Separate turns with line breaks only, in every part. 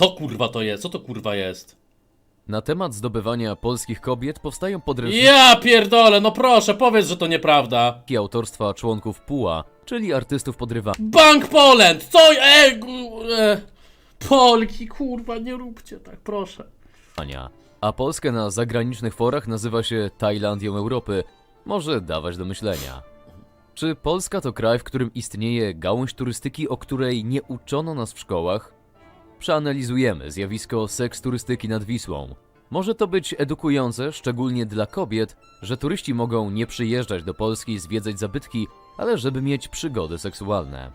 Co kurwa to jest? Co to kurwa jest?
Na temat zdobywania polskich kobiet powstają podręczniki
Ja pierdolę, no proszę, powiedz, że to nieprawda.
autorstwa członków PUA, czyli artystów podrywania.
Bank Poland! Co? E, gu- e, Polki, kurwa, nie róbcie tak, proszę.
A Polskę na zagranicznych forach nazywa się Tajlandią Europy. Może dawać do myślenia. Czy Polska to kraj, w którym istnieje gałąź turystyki, o której nie uczono nas w szkołach? Przeanalizujemy zjawisko seks turystyki nad Wisłą. Może to być edukujące, szczególnie dla kobiet, że turyści mogą nie przyjeżdżać do Polski zwiedzać zabytki, ale żeby mieć przygody seksualne.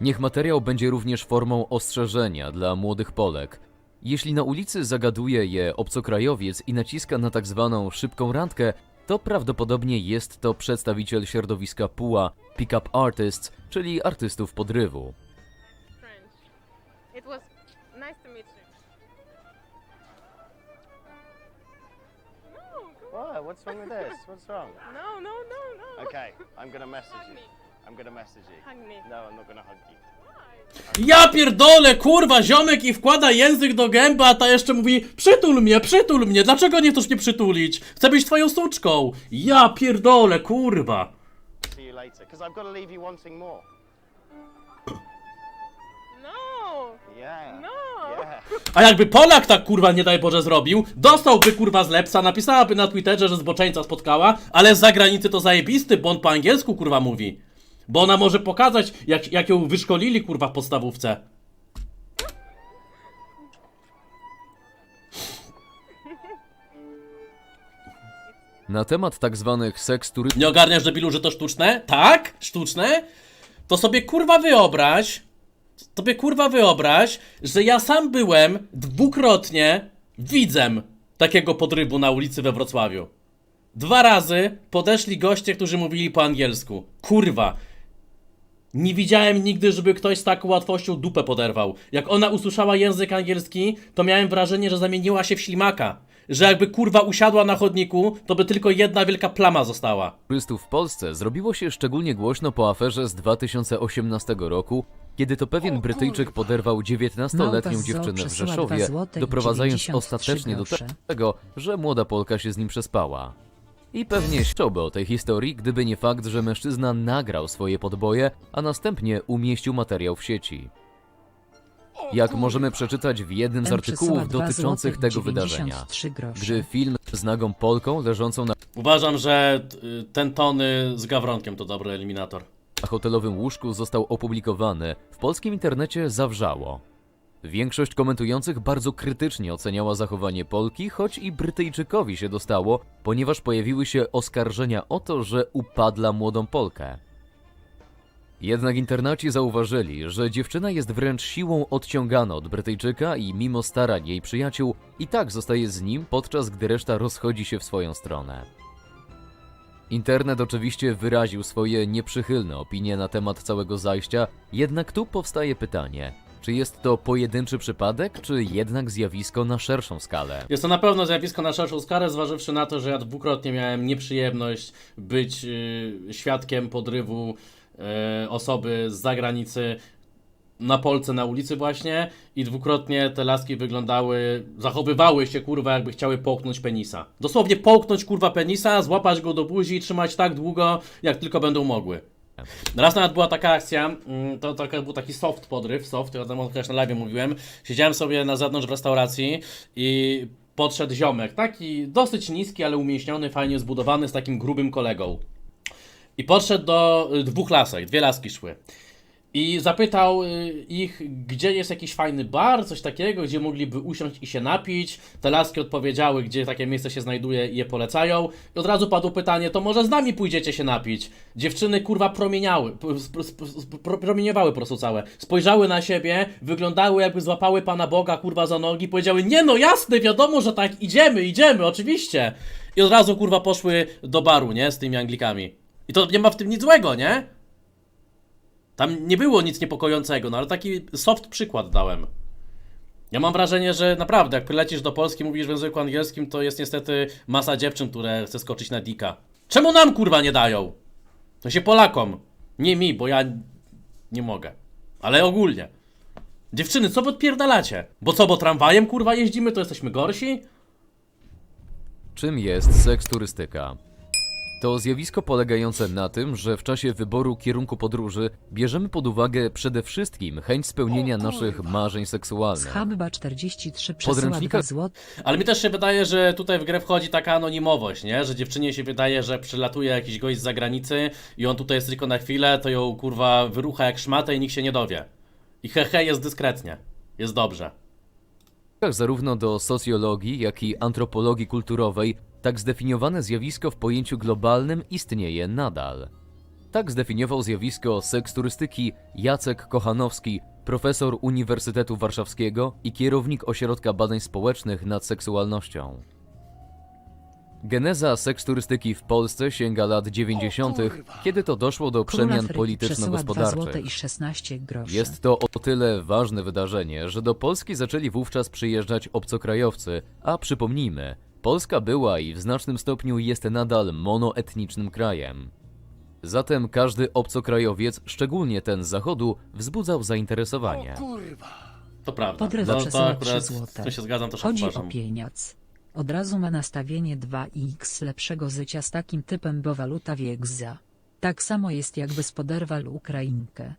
Niech materiał będzie również formą ostrzeżenia dla młodych Polek. Jeśli na ulicy zagaduje je obcokrajowiec i naciska na tak zwaną szybką randkę, to prawdopodobnie jest to przedstawiciel środowiska PUA, Pick-up Artists, czyli artystów podrywu.
Nice to meet you. No, come?
What's wrong with this? What's wrong?
No, no, no, no.
Okay, I'm gonna message
Hug
you.
me.
I'm gonna message you.
Hug me.
No, I'm not gonna hug you.
Ja pierdolę, kurwa, ziomek i wkłada język do gęby, a ta jeszcze mówi Przytul mnie, przytul mnie, dlaczego nie chcesz mnie przytulić? Chcę być twoją suczką. Ja pierdolę, kurwa.
See you later. Because I've got to leave you wanting more.
No,
Yeah.
no.
A jakby Polak tak kurwa nie daj Boże zrobił, dostałby kurwa z lepsa, napisałaby na Twitterze, że zboczeńca spotkała, ale z zagranicy to zajebisty, bo on po angielsku kurwa mówi. Bo ona może pokazać, jak, jak ją wyszkolili kurwa w podstawówce.
Na temat tak zwanych seks turystyki
Nie ogarniasz debilu, że to sztuczne? Tak? Sztuczne? To sobie kurwa wyobraź, sobie kurwa wyobraź, że ja sam byłem dwukrotnie widzem takiego podrywu na ulicy we Wrocławiu. Dwa razy podeszli goście, którzy mówili po angielsku. Kurwa. Nie widziałem nigdy, żeby ktoś z taką łatwością dupę poderwał. Jak ona usłyszała język angielski, to miałem wrażenie, że zamieniła się w ślimaka. Że jakby kurwa usiadła na chodniku, to by tylko jedna wielka plama została.
turystów w Polsce zrobiło się szczególnie głośno po aferze z 2018 roku, kiedy to pewien Brytyjczyk poderwał 19-letnią
Małpa z zoo
dziewczynę w
przesyła
Rzeszowie,
2 złote i
doprowadzając
93
ostatecznie do
grosze.
tego, że młoda Polka się z nim przespała. I pewnie chciałby o tej historii, gdyby nie fakt, że mężczyzna nagrał swoje podboje, a następnie umieścił materiał w sieci. Jak możemy przeczytać w jednym z artykułów
2
dotyczących tego wydarzenia,
93 grosze.
gdy film z nagą Polką leżącą na
Uważam, że y, ten Tony z Gawronkiem to dobry eliminator.
hotelowym łóżku został opublikowany, w polskim internecie zawrzało. Większość komentujących bardzo krytycznie oceniała zachowanie Polki, choć i Brytyjczykowi się dostało, ponieważ pojawiły się oskarżenia o to, że upadla młodą Polkę. Jednak internaci zauważyli, że dziewczyna jest wręcz siłą odciągana od Brytyjczyka i mimo starań jej przyjaciół, i tak zostaje z nim, podczas gdy reszta rozchodzi się w swoją stronę. Internet oczywiście wyraził swoje nieprzychylne opinie na temat całego zajścia, jednak tu powstaje pytanie: czy jest to pojedynczy przypadek, czy jednak zjawisko na szerszą skalę?
Jest to na pewno zjawisko na szerszą skalę, zważywszy na to, że ja dwukrotnie miałem nieprzyjemność być y, świadkiem podrywu osoby z zagranicy na Polce na ulicy właśnie i dwukrotnie te laski wyglądały, zachowywały się kurwa jakby chciały połknąć penisa. Dosłownie połknąć kurwa penisa, złapać go do buzi i trzymać tak długo, jak tylko będą mogły. Raz nawet była taka akcja, mm, to, to był taki soft podryw, soft, ja tam też na live mówiłem. Siedziałem sobie na zewnątrz w restauracji i podszedł ziomek, taki dosyć niski, ale umięśniony, fajnie zbudowany, z takim grubym kolegą. I podszedł do y, dwóch lasek, dwie laski szły. I zapytał y, ich, gdzie jest jakiś fajny bar, coś takiego, gdzie mogliby usiąść i się napić. Te laski odpowiedziały, gdzie takie miejsce się znajduje i je polecają. I od razu padło pytanie, to może z nami pójdziecie się napić? Dziewczyny kurwa promieniały, promieniowały po prostu całe. Spojrzały na siebie, wyglądały jakby złapały Pana Boga kurwa za nogi, powiedziały, nie no jasne, wiadomo, że tak, idziemy, idziemy, oczywiście. I od razu kurwa poszły do baru, nie, z tymi Anglikami. I to nie ma w tym nic złego, nie? Tam nie było nic niepokojącego, no ale taki soft przykład dałem. Ja mam wrażenie, że naprawdę, jak przylecisz do Polski, mówisz w języku angielskim, to jest niestety masa dziewczyn, które chce skoczyć na dika. Czemu nam kurwa nie dają? To się Polakom. Nie mi, bo ja nie mogę. Ale ogólnie. Dziewczyny, co wy odpierdalacie? Bo co, bo tramwajem kurwa jeździmy, to jesteśmy gorsi?
Czym jest seks turystyka? To zjawisko polegające na tym, że w czasie wyboru kierunku podróży bierzemy pod uwagę przede wszystkim chęć spełnienia naszych marzeń seksualnych.
Schabba 43 przesyła
Podręcznika-
2 zł.
Ale mi też się wydaje, że tutaj w grę wchodzi taka anonimowość, nie? Że dziewczynie się wydaje, że przylatuje jakiś gość z zagranicy i on tutaj jest tylko na chwilę, to ją kurwa wyrucha jak szmatę i nikt się nie dowie. I hehe jest dyskretnie. Jest dobrze.
Zarówno do socjologii, jak i antropologii kulturowej, tak zdefiniowane zjawisko w pojęciu globalnym istnieje nadal. Tak zdefiniował zjawisko seks turystyki Jacek Kochanowski, profesor Uniwersytetu Warszawskiego i kierownik Ośrodka Badań Społecznych nad Seksualnością. Geneza seks turystyki w Polsce sięga lat 90., kiedy to doszło do przemian
Afryki przesyła 2 zł
polityczno-gospodarczych.
i 16 groszy.
Jest to o tyle ważne wydarzenie, że do Polski zaczęli wówczas przyjeżdżać obcokrajowcy, a przypomnijmy, Polska była i w znacznym stopniu jest nadal monoetnicznym krajem. Zatem każdy obcokrajowiec, szczególnie ten z zachodu, wzbudzał zainteresowanie.
To prawda.
Podryw
No, to
przesyła
akurat
3 zł.
tu się zgadzam, to
Chodzi o pieniądz. Od razu ma nastawienie 2x lepszego życia z takim typem, bo waluta wiek za. Tak samo jest jakby spoderwał Ukrainkę.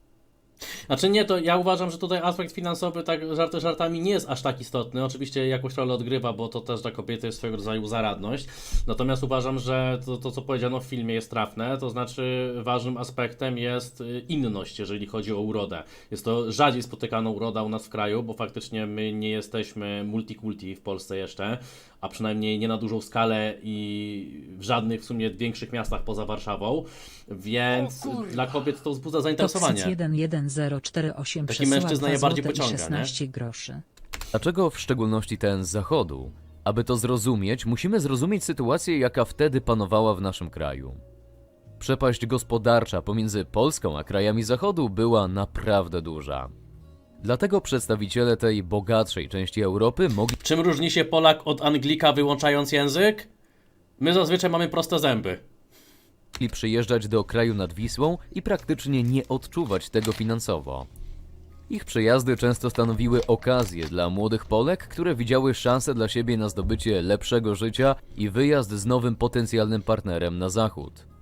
Znaczy nie, to ja uważam, że tutaj aspekt finansowy, tak żarty żartami, nie jest aż tak istotny. Oczywiście jakąś rolę odgrywa, bo to też dla kobiety jest swego rodzaju zaradność. Natomiast uważam, że to, to co powiedziano w filmie jest trafne, to znaczy ważnym aspektem jest y, inność, jeżeli chodzi o urodę. Jest to rzadziej spotykana uroda u nas w kraju, bo faktycznie my nie jesteśmy multikulti w Polsce jeszcze, a przynajmniej nie na dużą skalę i w żadnych w sumie większych miastach poza Warszawą, więc dla kobiet to wzbudza zainteresowanie.
Toxic 11048
Taki mężczyzna
2
je bardziej pociąga, nie?
16 groszy.
Dlaczego w szczególności ten z zachodu? Aby to zrozumieć, musimy zrozumieć sytuację, jaka wtedy panowała w naszym kraju. Przepaść gospodarcza pomiędzy Polską a krajami zachodu była naprawdę duża. Dlatego przedstawiciele tej bogatszej części Europy mogli
Czym różni się Polak od Anglika wyłączając język? My zazwyczaj mamy proste zęby.
przyjeżdżać do kraju nad Wisłą i praktycznie nie odczuwać tego finansowo. Ich przejazdy często stanowiły okazję dla młodych Polek, które widziały szansę dla siebie na zdobycie lepszego życia i wyjazd z nowym potencjalnym partnerem na zachód.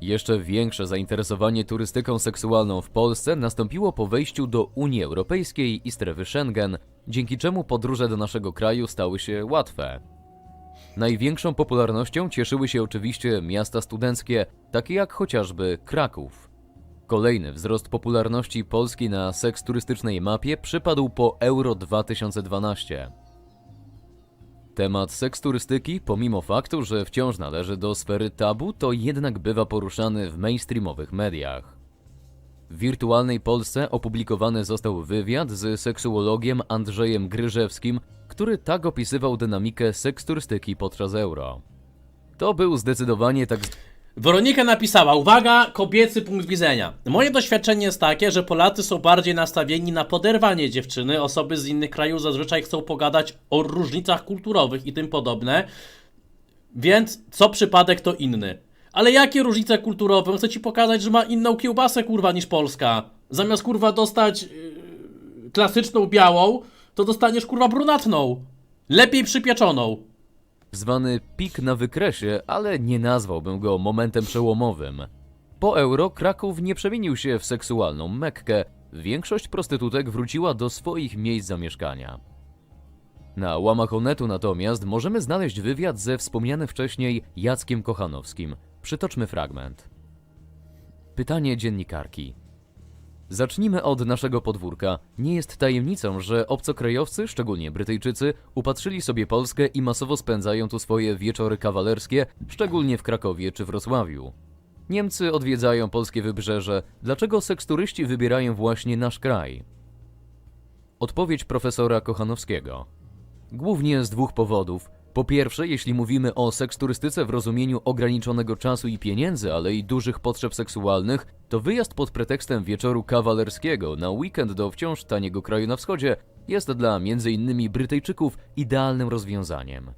Jeszcze większe zainteresowanie turystyką seksualną w Polsce nastąpiło po wejściu do Unii Europejskiej i strefy Schengen, dzięki czemu podróże do naszego kraju stały się łatwe. Największą popularnością cieszyły się oczywiście miasta studenckie, takie jak chociażby Kraków. Kolejny wzrost popularności Polski na seks turystycznej mapie przypadł po Euro 2012. Temat seks turystyki, pomimo faktu, że wciąż należy do sfery tabu, to jednak bywa poruszany w mainstreamowych mediach. W wirtualnej Polsce opublikowany został wywiad z seksuologiem Andrzejem Gryżewskim, który tak opisywał dynamikę seks turystyki podczas euro. To był zdecydowanie tak
Weronika napisała, uwaga, kobiecy punkt widzenia. Moje doświadczenie jest takie, że Polacy są bardziej nastawieni na poderwanie dziewczyny, osoby z innych krajów zazwyczaj chcą pogadać o różnicach kulturowych i tym podobne, więc co przypadek to inny. Ale jakie różnice kulturowe? Chcę ci pokazać, że ma inną kiełbasę kurwa niż Polska. Zamiast kurwa dostać yy, klasyczną białą, to dostaniesz kurwa brunatną. Lepiej przypieczoną.
Zwany pik na wykresie, ale nie nazwałbym go momentem przełomowym. Po euro Kraków nie przemienił się w seksualną Mekkę, większość prostytutek wróciła do swoich miejsc zamieszkania. Na łamach Onetu natomiast możemy znaleźć wywiad ze wspomnianym wcześniej Jackiem Kochanowskim. Przytoczmy fragment. Pytanie dziennikarki. Zacznijmy od naszego podwórka. Nie jest tajemnicą, że obcokrajowcy, szczególnie Brytyjczycy, upatrzyli sobie Polskę i masowo spędzają tu swoje wieczory kawalerskie, szczególnie w Krakowie czy Wrocławiu. Niemcy odwiedzają polskie wybrzeże. Dlaczego seksturyści wybierają właśnie nasz kraj? Odpowiedź profesora Kochanowskiego. Głównie z dwóch powodów. Po pierwsze, jeśli mówimy o seksturystyce w rozumieniu ograniczonego czasu i pieniędzy, ale i dużych potrzeb seksualnych, to wyjazd pod pretekstem wieczoru kawalerskiego na weekend do wciąż taniego kraju na wschodzie jest dla m.in. Brytyjczyków idealnym rozwiązaniem.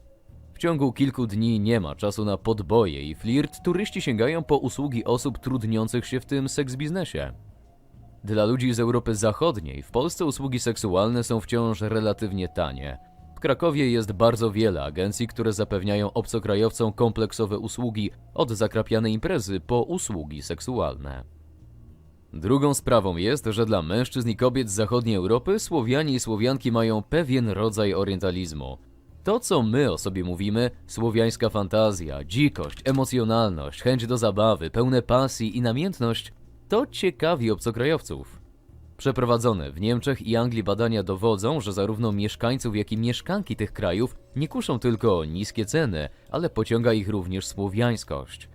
W ciągu kilku dni nie ma czasu na podboje i flirt, turyści sięgają po usługi osób trudniących się w tym seks biznesie. Dla ludzi z Europy Zachodniej w Polsce usługi seksualne są wciąż relatywnie tanie. W Krakowie jest bardzo wiele agencji, które zapewniają obcokrajowcom kompleksowe usługi, od zakrapianej imprezy po usługi seksualne. Drugą sprawą jest, że dla mężczyzn i kobiet z zachodniej Europy Słowianie i Słowianki mają pewien rodzaj orientalizmu. To, co my o sobie mówimy, słowiańska fantazja, dzikość, emocjonalność, chęć do zabawy, pełne pasji i namiętność, to ciekawi obcokrajowców. Przeprowadzone w Niemczech i Anglii badania dowodzą, że zarówno mieszkańców, jak i mieszkanki tych krajów nie kuszą tylko niskie ceny, ale pociąga ich również słowiańskość.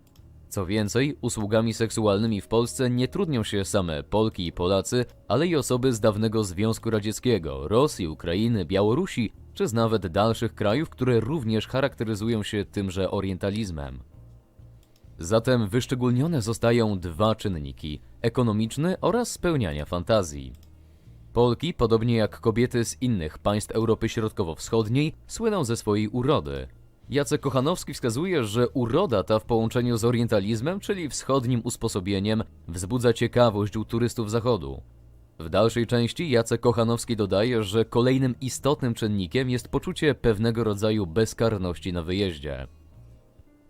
Co więcej, usługami seksualnymi w Polsce nie trudnią się same Polki i Polacy, ale i osoby z dawnego Związku Radzieckiego, Rosji, Ukrainy, Białorusi, czy z nawet dalszych krajów, które również charakteryzują się tymże orientalizmem. Zatem wyszczególnione zostają dwa czynniki: ekonomiczny oraz spełniania fantazji. Polki, podobnie jak kobiety z innych państw Europy Środkowo-Wschodniej, słyną ze swojej urody. Jacek Kochanowski wskazuje, że uroda ta w połączeniu z orientalizmem, czyli wschodnim usposobieniem, wzbudza ciekawość u turystów zachodu. W dalszej części Jacek Kochanowski dodaje, że kolejnym istotnym czynnikiem jest poczucie pewnego rodzaju bezkarności na wyjeździe.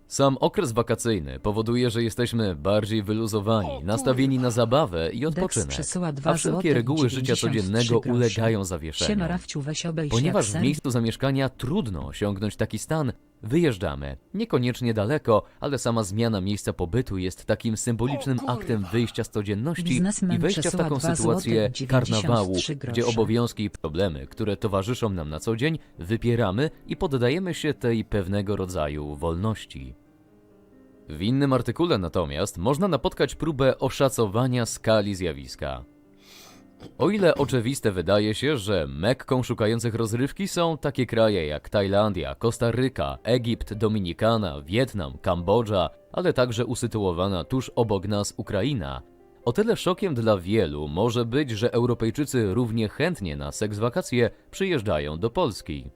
Sam okres wakacyjny powoduje, że jesteśmy bardziej wyluzowani, nastawieni na zabawę i odpoczynek,
przesyła 2
a wszelkie
złote
reguły życia
93
codziennego
grosze.
ulegają
Siema
zawieszeniu.
Rafciu weź obejść
Ponieważ
jak
w
sen.
miejscu zamieszkania trudno osiągnąć taki stan, wyjeżdżamy. Niekoniecznie daleko, ale sama zmiana miejsca pobytu jest takim symbolicznym aktem wyjścia z codzienności
Biznesmen
i wejścia w
przesyła
taką
dwa
sytuację
złote i
karnawału,
93
gdzie obowiązki i problemy, które towarzyszą nam na co dzień, wypieramy i poddajemy się tej pewnego rodzaju wolności. W innym artykule natomiast można napotkać próbę oszacowania skali zjawiska. O ile oczywiste wydaje się, że Mekką szukających rozrywki są takie kraje jak Tajlandia, Kostaryka, Egipt, Dominikana, Wietnam, Kambodża, ale także usytuowana tuż obok nas Ukraina, o tyle szokiem dla wielu może być, że Europejczycy równie chętnie na seks wakacje przyjeżdżają do Polski.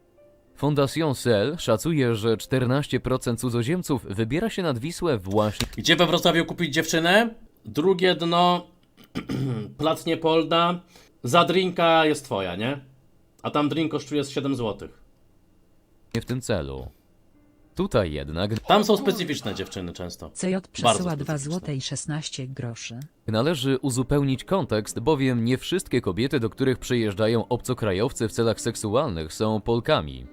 Fondation Cell szacuje, że 14% cudzoziemców wybiera się nad Wisłę właśnie
Gdzie we Wrocławiu kupić dziewczynę? Drugie dno, plac Niepolda. Za drinka jest twoja, nie? A tam drink kosztuje z 7 zł.
w tym celu. Tutaj jednak
Tam są specyficzne dziewczyny często.
CJ przesyła 2
specyficzne.
złote i 16 groszy.
Należy uzupełnić kontekst, bowiem nie wszystkie kobiety, do których przyjeżdżają obcokrajowcy w celach seksualnych, są Polkami.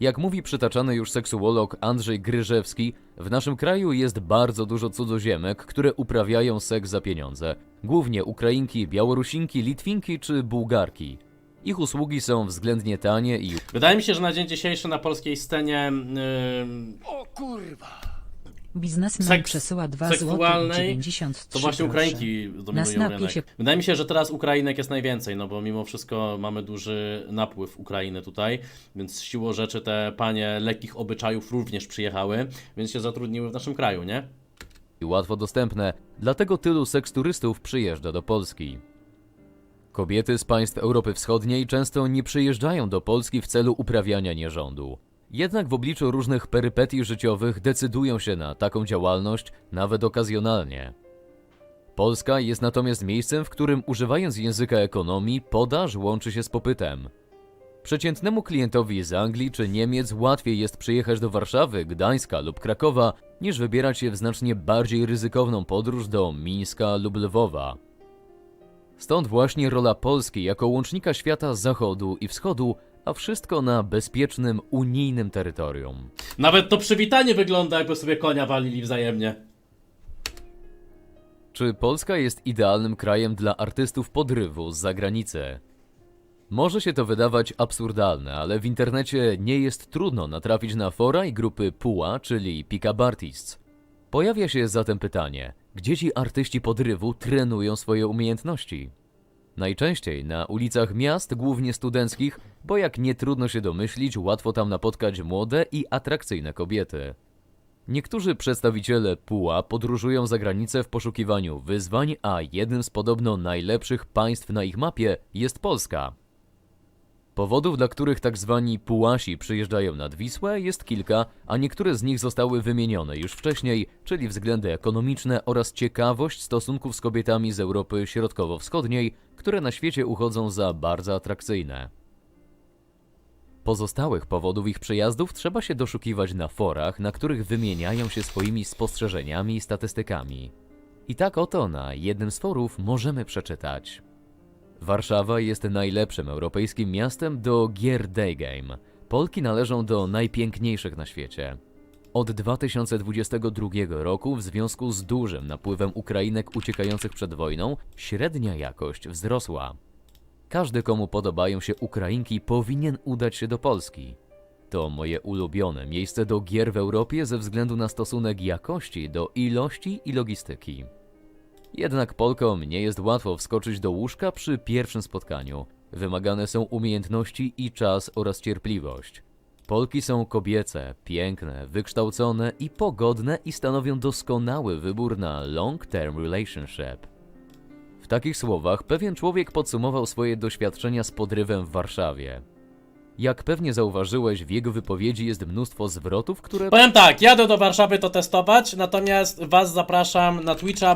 Jak mówi przytaczany już seksuolog Andrzej Gryżewski, w naszym kraju jest bardzo dużo cudzoziemek, które uprawiają seks za pieniądze. Głównie Ukrainki, Białorusinki, Litwinki czy Bułgarki. Ich usługi są względnie tanie i
Wydaje mi się, że na dzień dzisiejszy na polskiej scenie yy,
Biznesmen
Seks-
przesyła 2 złote i
seksualnej
93
to właśnie. Ukrainki
Na
dominują
snapie
rynek.
się-
Wydaje mi się, że teraz Ukrainek jest najwięcej, no bo mimo wszystko mamy duży napływ Ukrainy tutaj, więc siłą rzeczy te panie lekkich obyczajów również przyjechały, więc się zatrudniły w naszym kraju, nie?
i łatwo dostępne, dlatego tylu seksturystów przyjeżdża do Polski. Kobiety z państw Europy Wschodniej często nie przyjeżdżają do Polski w celu uprawiania nierządu. Jednak w obliczu różnych perypetii życiowych decydują się na taką działalność, nawet okazjonalnie. Polska jest natomiast miejscem, w którym używając języka ekonomii, podaż łączy się z popytem. Przeciętnemu klientowi z Anglii czy Niemiec łatwiej jest przyjechać do Warszawy, Gdańska lub Krakowa, niż wybierać się w znacznie bardziej ryzykowną podróż do Mińska lub Lwowa. Stąd właśnie rola Polski jako łącznika świata zachodu i wschodu, a wszystko na bezpiecznym unijnym terytorium.
Nawet to przywitanie wygląda, jakby sobie konia walili wzajemnie.
Czy Polska jest idealnym krajem dla artystów podrywu z zagranicy? Może się to wydawać absurdalne, ale w internecie nie jest trudno natrafić na fora i grupy PUA, czyli Pick-up Artists. Pojawia się zatem pytanie, gdzie ci artyści podrywu trenują swoje umiejętności? Najczęściej na ulicach miast, głównie studenckich, bo jak nie trudno się domyślić, łatwo tam napotkać młode i atrakcyjne kobiety. Niektórzy przedstawiciele PUA podróżują za granicę w poszukiwaniu wyzwań, a jednym z podobno najlepszych państw na ich mapie jest Polska. Powodów, dla których tak zwani Pułasi przyjeżdżają nad Wisłę jest kilka, a niektóre z nich zostały wymienione już wcześniej, czyli względy ekonomiczne oraz ciekawość stosunków z kobietami z Europy Środkowo-Wschodniej, które na świecie uchodzą za bardzo atrakcyjne. Pozostałych powodów ich przyjazdów trzeba się doszukiwać na forach, na których wymieniają się swoimi spostrzeżeniami i statystykami. I tak oto na jednym z forów możemy przeczytać. Warszawa jest najlepszym europejskim miastem do gier day game. Polki należą do najpiękniejszych na świecie. Od 2022 roku, w związku z dużym napływem Ukrainek uciekających przed wojną, średnia jakość wzrosła. Każdy, komu podobają się Ukrainki, powinien udać się do Polski. To moje ulubione miejsce do gier w Europie ze względu na stosunek jakości do ilości i logistyki. Jednak Polkom nie jest łatwo wskoczyć do łóżka przy pierwszym spotkaniu. Wymagane są umiejętności i czas oraz cierpliwość. Polki są kobiece, piękne, wykształcone i pogodne i stanowią doskonały wybór na long-term relationship. W takich słowach pewien człowiek podsumował swoje doświadczenia z podrywem w Warszawie. Jak pewnie zauważyłeś, w jego wypowiedzi jest mnóstwo zwrotów, które
Powiem tak, jadę do Warszawy to testować, natomiast was zapraszam na Twitcha,